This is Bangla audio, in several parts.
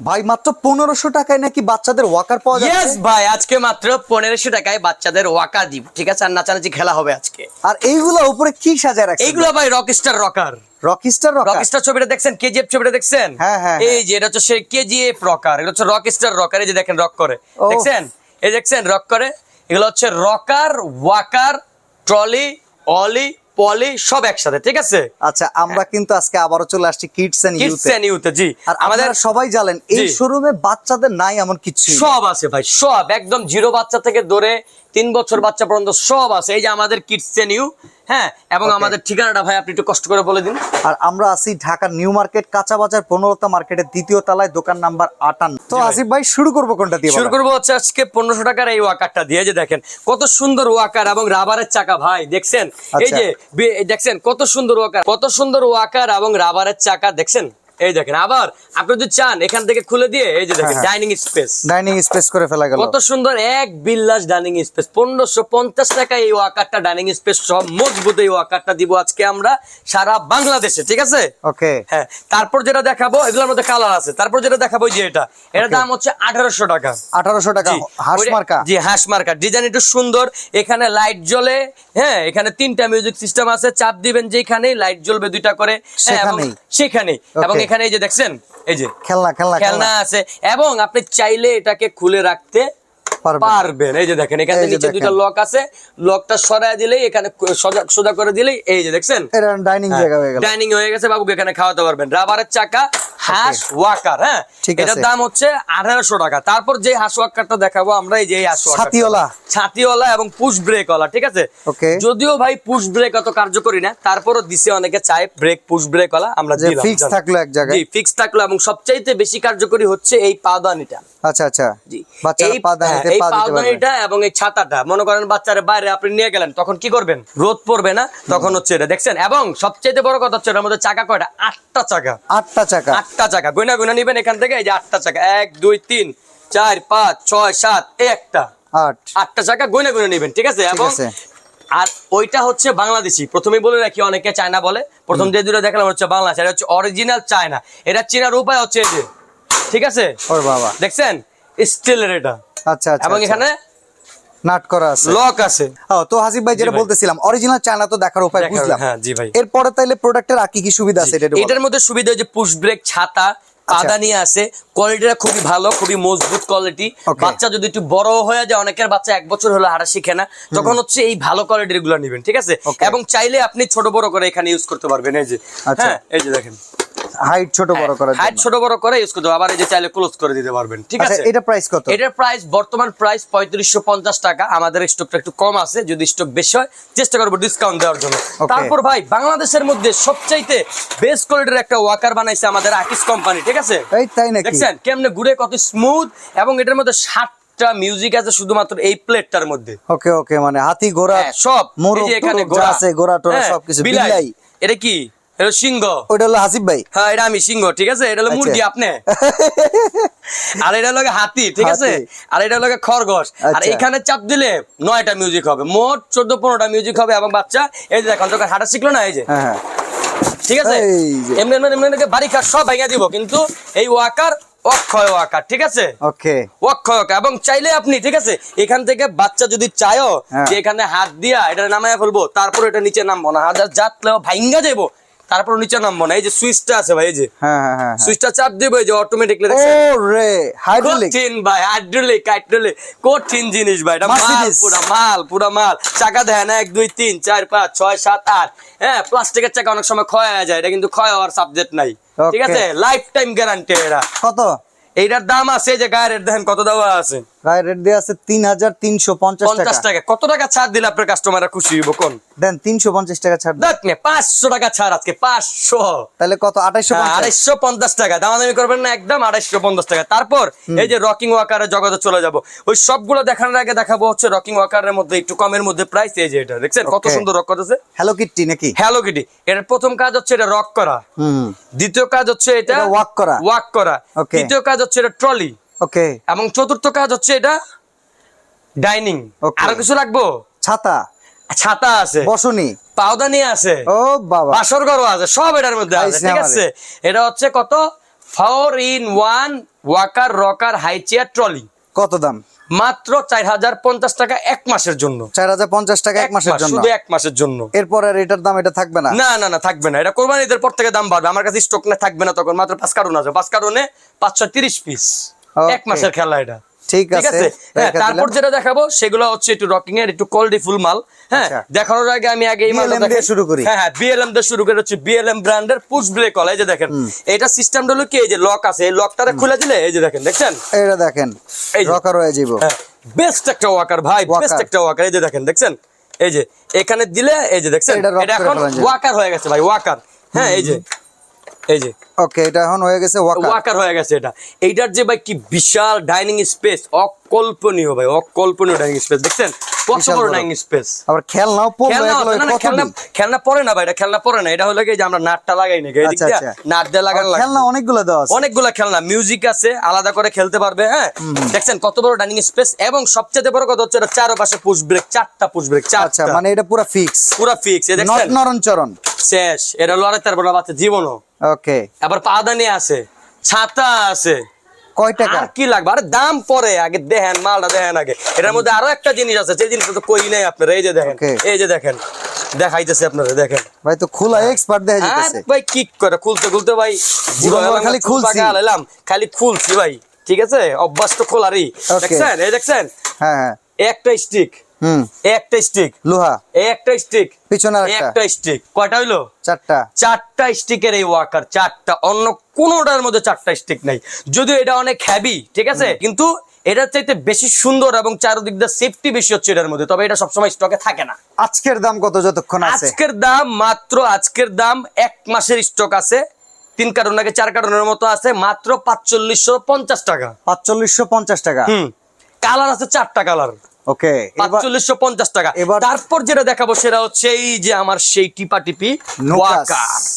ভাই মাত্র পনেরোশো টাকায় নাকি বাচ্চাদের ওয়াকার পাওয়া ইয়েস যাচ্ছে ভাই আজকে মাত্র পনেরোশো টাকায় বাচ্চাদের ওয়াকার দিব ঠিক আছে? আর নাচানাচি খেলা হবে আজকে। আর এইগুলো উপরে কি সাজায় রাখছে এইগুলো ভাই rockstar rocker rockstar rocker rockstar ছবিটা দেখছেন? কেজিএফ ছবিটা দেখছেন? হ্যাঁ, হ্যাঁ, এই যে এটা হচ্ছে সেই কেজিএফ রকার এটা হচ্ছে রকস্টার রকার এই যে দেখেন রক করে। দেখছেন? এই দেখছেন রক করে। এগুলো হচ্ছে রকার ওয়াকার ট্রলি অলি পলি সব একসাথে ঠিক আছে? আচ্ছা আমরা কিন্তু আজকে আবারও চলে আসছি kids and kids and youth ji. আর আমাদের সবাই জানেন এই। শোরুমে বাচ্চাদের নাই এমন কিছু সব আছে ভাই সব একদম জিরো বাচ্চা থেকে ধরে তিন বছর বাচ্চা পর্যন্ত সব আছে। এই যে আমাদের কিডস ইউ হ্যাঁ? এবং আমাদের ঠিকানাটা ভাই আপনি একটু কষ্ট করে বলে দিন। আর আমরা আছি ঢাকার নিউ মার্কেট কাঁচা বাজার পনেরোতা মার্কেটের দ্বিতীয় তলায় দোকান নাম্বার আটান্ন। তো। আসিফ ভাই শুরু করব কোনটা দিয়ে শুরু করব হচ্ছে আজকে পনেরোশো টাকার এই ওয়াকারটা দিয়ে। যে দেখেন কত সুন্দর ওয়াকার এবং রাবারের চাকা ভাই দেখছেন? এই আচ্ছা। যে দেখছেন কত সুন্দর ওয়াকার কত সুন্দর ওয়াকার এবং রাবারের চাকা দেখছেন? এই দেখেন আবার আপনি যদি চান এখান থেকে খুলে দিয়ে এই যে দেখেন হ্যাঁ, হ্যাঁ। ডাইনিং স্পেস ডাইনিং স্পেস করে ফেলা গেল। কত সুন্দর এক বিল্লাস ডাইনিং স্পেস পনেরোশো পঞ্চাশ টাকা এই ওয়াকারটা ডাইনিং স্পেস সব মজবুত এই ওয়াকারটা দিব আজকে আমরা সারা বাংলাদেশে ঠিক আছে? ওকে। হ্যাঁ তারপর যেটা দেখাবো এগুলোর মধ্যে কালার আছে। তারপর যেটা দেখাবো এই যে এটা। এটার দাম হচ্ছে আঠারোশো টাকা। আঠারোশো টাকা হাঁস মার্কা। জি হাঁস মার্কা। ডিজাইন একটু সুন্দর এখানে লাইট জ্বলে হ্যাঁ এখানে তিনটা মিউজিক সিস্টেম আছে চাপ দিবেন যেখানে লাইট জ্বলবে দুইটা করে হ্যাঁ, এবং সেখানেই? সেখানে এবং. এখানে এই যে দেখছেন? এই যে খেলনা খেলনা খেলনা খেলনা। আছে। এবং আপনি চাইলে এটাকে খুলে রাখতে পারবেন। এই যে দেখেন এখানে নিচে দুইটা লক আছে। লকটা সরায় দিলেই এখানে সোজা সোজা করে দিলেই এই যে দেখছেন? এটা ডাইনিং জায়গা হয়ে গেল। ডাইনিং হয়ে গেছে বাবুকে এখানে খাওয়াতে পারবেন। রাবারের চাকা হাঁস ওয়াকার হ্যাঁ? এটার। দাম হচ্ছে আঠারোশো টাকা। তারপর যে হাঁস ওয়াকারটা দেখাবো আমরা এই যে হাঁস ছাতিওয়ালা? ছাতিওয়ালা এবং পুশ ব্রেক ওয়ালা ঠিক আছে. যদিও ভাই পুশ ব্রেক অত কার্যকরী না তারপরও দিছে অনেকে চায় ব্রেক পুশ ব্রেক ওয়ালা আমরা যে দিলাম। ফিক্স থাকল এক জায়গায়। জি ফিক্স থাকল এবং সবচাইতে বেশি কার্যকরী হচ্ছে এই পাদানিটা। আচ্ছা আচ্ছা। জি। এই পা দাঁড়াতে হ্যাঁ, এই পা দিতে পারবে। পাউদানিটা এবং এই ছাতাটা মনে করেন বাচ্চারা বাইরে আপনি নিয়ে গেলেন তখন কি করবেন? রোদ পড়বে না তখন হচ্ছে এটা দেখছেন? এবং সবচেয়ে বড় কথা হচ্ছে এটার মধ্যে চাকা কয়টা? আটটা চাকা। আটটা চাকা। আটটা চাকা। গুনা গুনা নিবেন এখান থেকে এই যে আটটা চাকা। এক দুই তিন চার পাঁচ ছয় সাত এই একটা। আট। আটটা চাকা গুনে গুনে নিবেন ঠিক আছে? এবং আর ওইটা হচ্ছে বাংলাদেশি। প্রথমে বলে রাখি অনেকে চায়না বলে। প্রথম যে দুটো দেখলাম হচ্ছে বাংলাদেশ এটা হচ্ছে অরিজিনাল চায়না। এটা চেনার উপায় হচ্ছে এই যে ঠিক আছে? ওর বাবা। দেখছেন? স্টিলের এটা। আচ্ছা আচ্ছা এবং আচ্ছা। এখানে নাট করা আছে। লক আছে। তো হাসিফ ভাই যেটা বলতেছিলাম অরিজিনাল চায়না তো দেখার উপায় বুঝলাম। হ্যাঁ, জি ভাই। এরপরে তাইলে প্রোডাক্টের আর কি কি সুবিধা আছে এটা একটু বলেন। এটার মধ্যে সুবিধা যে পুশ ব্রেক ছাতা। পাদানি আছে। কোয়ালিটিটা খুবই ভালো খুবই মজবুত কোয়ালিটি বাচ্চা যদি একটু বড় হয়ে যায় অনেকের বাচ্চা এক বছর হলো হাঁটা শিখে না। তখন হচ্ছে এই ভালো কোয়ালিটিরগুলো নেবেন ঠিক আছে? এবং চাইলে আপনি ছোট বড় করে এখানে ইউজ করতে পারবেন এই যে। আচ্ছা। হ্যাঁ এই যে দেখেন। হাইট ছোট বড় হাইট ছোট বড় করে ইউজ করতে আবার এই যে চাইলে ক্লোজ করে দিতে পারবেন ঠিক আচ্ছা আছে? এটা প্রাইস কত? এটার প্রাইস বর্তমান প্রাইস পঁয়ত্রিশশো পঞ্চাশ টাকা। আমাদের স্টকটা একটু কম আছে যদি স্টক বেশি হয় চেষ্টা করব ডিসকাউন্ট দেওয়ার জন্য। তারপর ভাই বাংলাদেশের মধ্যে সবচাইতে বেস্ট কোয়ালিটির একটা ওয়াকার বানাইছে আমাদের আকিস কোম্পানি ঠিক আছে? এই তাই নাকি? দেখছেন? কেমনে ঘুরে কত স্মুথ এবং এটার মধ্যে ষাটটা মিউজিক আছে শুধুমাত্র এই প্লেটটার মধ্যে। ওকে ওকে মানে হাতি ঘোড়া হ্যাঁ, সব। এখানে যা আছে ঘোড়া টোড়া হ্যাঁ, সবকিছু। বিলাই। এটা কি? এটা সিংহ। ওইটা হলো হাসিফ ভাই। হ্যাঁ এটা আমি সিংহ ঠিক আছে? এটা হলো আচ্ছা। মুরগি আপনি। আর এটা হলো হাতি ঠিক আছে? আর এটা হলো খরগোশ। আর আচ্ছা। এখানে চাপ দিলে নয়টা মিউজিক হবে। মোট চোদ্দ পনেরোটা মিউজিক হবে এবং বাচ্চা এই যে হাঁটা শিখলো না এই যে? হ্যাঁ হ্যাঁ। ঠিক আছে? এমনি এমনি বাড়ি কাজ সব ভেঙে দিব কিন্তু এই ওয়াকার অক্ষয় ওয়াকার ঠিক আছে? ওকে। অক্ষয় এবং চাইলে আপনি ঠিক আছে এখান থেকে বাচ্চা যদি চায়ও হ্যাঁ। যে এখানে হাত দিয়া এটা নামায় ফেলব তারপর এটা নিচে নামবো না। হাজার জাতলেও ভাইঙ্গা দেবো তারপর নিচে নামবো না এই যে সুইচটা আছে ভাই এই যে। হ্যাঁ হ্যাঁ হ্যাঁ সুইচটা চাপ দিব এই যে অটোমেটিকলি রে কঠিন ভাই হাইড্রোলিক হাইড্রোলিক কঠিন জিনিস ভাই এটা মাল। পুরা মাল পুরা মাল। চাকা দেয় না এক দুই তিন চার পাঁচ ছয় সাত আট। হ্যাঁ প্লাস্টিকের চাকা অনেক সময় ক্ষয় হয়ে যায় এটা কিন্তু ক্ষয় হওয়ার সাবজেক্ট নাই। ঠিক আছে? লাইফ টাইম গ্যারান্টি এটা কত? এইটার দাম আছে যে গায়ের দেখেন কত দেওয়া আছে। গায়ে রেট দেওয়া আছে তিন হাজার তিনশো পঞ্চাশ টাকা। কত টাকা ছাড় দিলে আপনার কাস্টমাররা খুশি হইব? কোন? দেন তিনশো পঞ্চাশ টাকা ছাড় দেখ নে পাঁচশো টাকা ছাড় আজকে পাঁচশো। তাহলে কত? আঠাইশো হ্যাঁ, আড়াইশো পঞ্চাশ টাকা। দামাদামি করবেন না একদম আড়াইশো পঞ্চাশ টাকা। তারপর এই যে রকিং ওয়াকারের জগতে চলে যাব। ওই সবগুলো দেখানোর আগে দেখাবো হচ্ছে রকিং ওয়াকারের মধ্যে একটু কমের মধ্যে প্রাইস এই যে এটা। দেখছেন? কত সুন্দর রক করতেছে। হ্যালো কিট্টি নাকি? হ্যালো কিটি এটার প্রথম কাজ হচ্ছে এটা রক করা। হুম। দ্বিতীয় কাজ হচ্ছে এটা ওয়াক করা। ওয়াক করা. তৃতীয় কাজ হচ্ছে এটা ট্রলি ওকে এবং চতুর্থ কাজ হচ্ছে এটা ডাইনিং. আরও কিছু রাখব ছাতা। ছাতা আছে। বসনি। পাউদানি আছে। ও বাবা। বাসর ঘরও আছে সব এটার মধ্যে আছে ঠিক আছে? এটা হচ্ছে কত? Four in one walker rocker high chair trolley কত দাম? মাত্র চার হাজার পঞ্চাশ টাকা এক মাসের জন্য। চার হাজার পঞ্চাশ টাকা এক মাসের জন্য। শুধু এক মাসের জন্য। এরপর আর এটার দাম এটা থাকবে না? না না না থাকবে না। এটা কোরবানি ঈদের পর থেকে দাম বাড়বে। আমার কাছে স্টক না থাকবে না তখন মাত্র পাঁচ কার্টুন আছে। পাঁচ কার্টুনে পাঁচশো তিরিশ পিস. এক মাসের খেলা এটা। ঠিক আছে হ্যাঁ তারপর যেটা দেখাবো সেগুলো হচ্ছে একটু রকিং এর একটু কোয়ালিটি ফুল মাল। হ্যাঁ আচ্ছা। দেখানোর আগে আমি আগে এই মালটা দিয়ে শুরু করি। হ্যাঁ হ্যাঁ বিএলএম দিয়ে শুরু করে হচ্ছে বিএলএম ব্র্যান্ডের পুশ ব্রেক হল এই যে দেখেন এটা সিস্টেমটা হলো কি? এই যে লক আছে এই লকটারে খুলে দিলে এই যে দেখেন দেখছেন? এটা দেখেন। রকার হয়ে যাব হ্যাঁ বেস্ট একটা ওয়াকার ভাই বেস্ট একটা ওয়াকার এই যে দেখেন দেখছেন? এই যে এখানে দিলে এই যে দেখছেন? এটা এখন ওয়াকার হয়ে গেছে ভাই ওয়াকার হ্যাঁ এই যে। এই যে। ওকে এটা এখন হয়ে গেছে ওয়াকার ওয়াকার হয়ে গেছে এটা। এইটার যে ভাই কি বিশাল ডাইনিং স্পেস অকল্পনীয় ভাই অকল্পনীয় ডাইনিং স্পেস দেখছেন? কত বড় বড়। Dining space. আবার খেলনাও খেলনা এগুলো না, না, কত খেলনা পরে না ভাই এটা খেলনা পরে না এটা হলো যে আমরা নাটটা লাগাই নাকি এদিক আচ্ছা, দিয়ে আচ্ছা। নাট দিয়ে লাগানো লাগে খেলনা অনেকগুলো দেওয়া আছে। অনেকগুলা খেলনা মিউজিক আছে আলাদা করে খেলতে পারবে হ্যাঁ? দেখছেন কত বড় ডাইনিং স্পেস এবং সবচেয়ে বড় কথা হচ্ছে এটা চারপাশে পুশ ব্রেক চারটা পুশ ব্রেক আচ্ছা মানে এটা পুরো ফিক্স। পুরো ফিক্স এ দেখছেন? নরন চরণ শেষ এটা লড়াই তার বড় বাচ্চা জীবনও। ওকে। আবার পাদানি আছে ছাতা আছে। কয় টাকা? আর কি লাগবে? আরে দাম পরে আগে দেখেন মালটা দেখেন আগে। এটার মধ্যে আরও একটা জিনিস আছে যে জিনিসটা তো কই নাই আপনারা এই যে দেখেন এই যে দেখেন দেখাইতেছে আপনারা দেখেন। ভাই তো খোলা এক্সপার্ট দেখা আর ভাই কি করে খুলতে খুলতে ভাই খালি খুলছি। খালি খুলছি ভাই ঠিক আছে? অভ্যাস তো খোলারই। দেখছেন? এই দেখছেন? হ্যাঁ হ্যাঁ। একটা স্টিক একটা স্টিক লোহা। একটা স্টিক পিছনে একটা স্টিক কয়টা হইল? চারটা। চারটা স্টিকের এই ওয়াকার চারটা। অন্য কোনোটার মধ্যে চারটা স্টিক নাই। যদিও এটা অনেক হ্যাভি ঠিক আছে? কিন্তু এটার চাইতে বেশি সুন্দর এবং চারদিক দিয়ে সেফটি বেশি হচ্ছে এটার মধ্যে। তবে এটা সবসময় স্টকে থাকে না। আজকের দাম কত যতক্ষণ আছে? আজকের দাম মাত্র আজকের দাম এক মাসের স্টক আছে। তিন কার্টুন আগে চার কার্টুনের মতো আছে। মাত্র পাঁচচল্লিশশো পঞ্চাশ টাকা। পাঁচচল্লিশশো পঞ্চাশ টাকা। হুম। কালার আছে চারটা কালার ওকে পাঁচচল্লিশশো পঞ্চাশ টাকা। এবার- তারপর যেটা দেখাবো সেটা হচ্ছে এই যে আমার সেই টিপা টিপি নুকাস।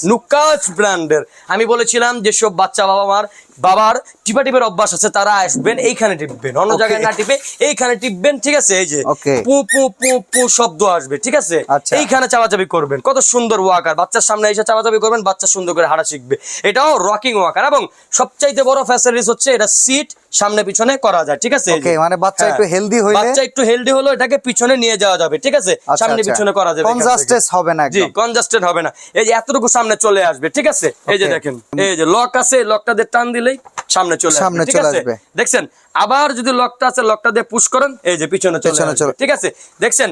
নুকাস ব্র্যান্ডের। আমি বলেছিলাম যেসব বাচ্চা বাবা মার বাবার টিপা টিপের অভ্যাস আছে তারা আসবেন এইখানে টিপবেন। অন্য জায়গায় না টিপে এইখানে টিপবেন ঠিক আছে? এই যে পু পু পু পু শব্দ আসবে ঠিক আছে? আচ্ছা। এইখানে চাপাচাপি করবেন কত সুন্দর ওয়াকার। বাচ্চার সামনে এসে চাপাচাপি করবেন বাচ্চা সুন্দর করে হাঁটা শিখবে। এটাও রকিং ওয়াকার এবং সবচাইতে বড় ফ্যাসিলিটিস হচ্ছে এটা সিট সামনে পিছনে করা যায় ঠিক আছে? মানে বাচ্চা হ্যাঁ। একটু healthy হইলে- বাচ্চা একটু হেলদি হলো এটাকে পিছনে নিয়ে যাওয়া যাবে ঠিক আছে? আচ্ছা, সামনে আচ্ছা। পিছনে করা যাবে। Congested হবে না জি কনজাস্টেড হবে না। এই যে এতটুকু সামনে চলে আসবে ঠিক আছে? এই যে দেখেন এই যে লক আছে লকটা দিয়ে টান দিলেই সামনে চলে সামনে চলে আসবে। দেখছেন? আবার যদি লকটা আছে লকটা দিয়ে পুশ করেন এই যে পিছনে চলে ঠিক আছে? দেখছেন?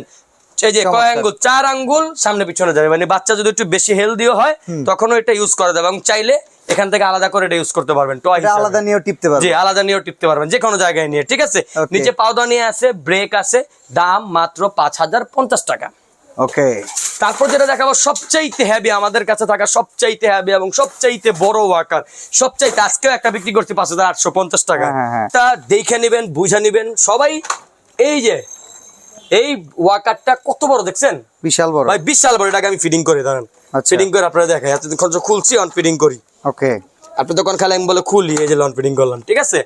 এই যে কয় আঙ্গুল? চার আঙ্গুল সামনে পিছনে যাবে। মানে বাচ্চা যদি একটু বেশি হেলদিও হয় তখনও এটা ইউজ করা যাবে। এবং চাইলে এখান থেকে আলাদা করে এটা ইউজ করতে পারবেন টয় আলাদা নিয়েও টিপতে পারবে জি আলাদা নিয়েও টিপতে পারবেন যে কোনো জায়গায় নিয়ে ঠিক আছে? নিচে পাউডার নিয়ে আছে ব্রেক আছে দাম মাত্র পাঁচ হাজার পঞ্চাশ টাকা। ওকে তারপর যেটা দেখাবো সবচাইতে হ্যাবি আমাদের কাছে থাকা সবচাইতে হ্যাবি এবং সবচাইতে বড় ওয়াকার সবচাইতে আজকেও একটা বিক্রি করছি পাঁচ হাজার আটশো পঞ্চাশ টাকা। হ্যাঁ, হ্যাঁ, হ্যাঁ। তা দেখে নিবেন বুঝে নিবেন। সবাই এই যে এই ওয়াকারটা কত বড় দেখছেন? বিশাল বড়। ভাই বিশাল বড় এটাকে আমি ফিডিং করে দাঁড়ান। ফিডিং করে আপনারা দেখাই এতদিন খরচ খুলছি অন ফিডিং করি। ওকে আপনি দোকান খালি আমি বলে খুলি এই যে লন ফিডিং করলাম ঠিক আছে।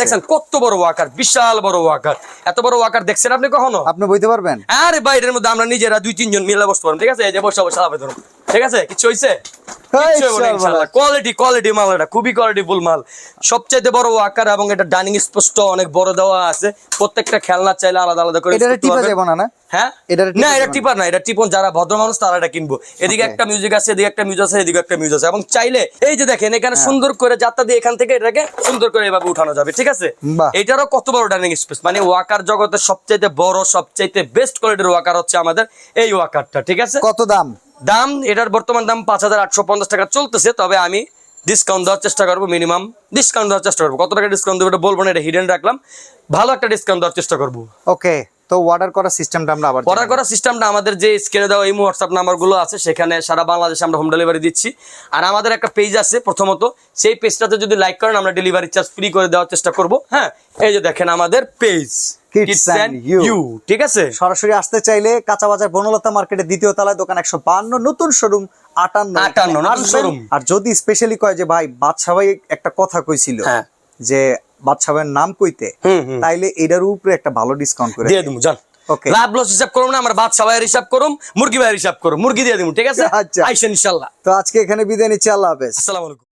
দেখছেন কত বড় ওয়াকার বিশাল বড় ওয়াকার। এত বড় ওয়াকার দেখছেন আপনি কখনো? আপনি বইতে পারবেন? আরে বাইরের মধ্যে আমরা নিজেরা দুই তিনজন মিলে বসতে পারবেন ঠিক আছে? এই যে বসে বসে আলাপে ধরুন। ঠিক আছে? কিছু ইনশাআল্লাহ। কোয়ালিটি কোয়ালিটি মাল এটা খুবই কোয়ালিটি ফুল মাল। সবচাইতে বড় আকার এবং এটা ডাইনিং স্পষ্ট অনেক বড় দেওয়া আছে। প্রত্যেকটা খেলনা চাইলে আলাদা আলাদা করে এটারে টিপা। যাবে না না? হ্যাঁ? না এটা টিপার না এটা টিপন যারা ভদ্র মানুষ তারা এটা কিনবো। এদিকে একটা মিউজিক আছে এদিকে একটা মিউজিক আছে এদিকে একটা মিউজিক আছে। এবং চাইলে এই যে দেখেন এখানে হ্যাঁ। সুন্দর করে যাত্রা দিয়ে এখান থেকে এটাকে সুন্দর করে এভাবে উঠানো যাবে ঠিক আছে। এটারও কত বড় ডাইনিং স্পেস মানে ওয়াকার জগতের সবচাইতে বড় সবচাইতে বেস্ট কোয়ালিটির ওয়াকার হচ্ছে আমাদের এই ওয়াকারটা ঠিক আছে? কত দাম? দাম, এটার বর্তমান দাম পাঁচ হাজার আটশো পঞ্চাশ টাকা চলতেছে, তবে আমি ডিসকাউন্ট দেওয়ার চেষ্টা করব মিনিমাম ডিসকাউন্ট দেওয়ার চেষ্টা করব। কত টাকা ডিসকাউন্ট দেবো এটা বলব না, এটা হিডেন রাখলাম। ভালো একটা ডিসকাউন্ট দেওয়ার চেষ্টা করব। ওকে তো অর্ডার করার সিস্টেমটা আমরা আবার অর্ডার। করার সিস্টেমটা আমাদের যে স্ক্রিনে দেওয়া এই হোয়াটসঅ্যাপ নাম্বারগুলো আছে সেখানে সারা বাংলাদেশে আমরা হোম ডেলিভারি দিচ্ছি আর আমাদের একটা পেজ আছে প্রথমত সেই পেজটাতে যদি লাইক করেন আমরা ডেলিভারি চার্জ ফ্রি করে দেওয়ার চেষ্টা করব হ্যাঁ এই যে দেখেন আমাদের পেজ। ঠিক আছে সরাসরি আসতে চাইলে কাঁচা বাজার বনলতা মার্কেটের দ্বিতীয় তলায় দোকান একশো বান্ন নতুন শোরুম আটান্ন 58 নতুন আসবেন। showroom। আর যদি স্পেশালি কয় যে ভাই বাদশা ভাই একটা কথা কইছিল হ্যাঁ। যে বাদশা ভাইয়ের নাম কইতে। তাইলে এটার উপরে একটা ভালো ডিসকাউন্ট করে দিয়ে দিব জান ওকে লাভ লস হিসাব করুম না আমরা বাদশা ভাইয়ের হিসাব করুম মুরগি ভাইয়ের হিসাব করুম। মুরগি দিয়ে দিব ঠিক আছে? আচ্ছা। আইসেন ইনশাল্লাহ। তো আজকে এখানে বিদায় নিচ্ছি আল্লাহ হাফেজ। আসসালামু আলাইকুম।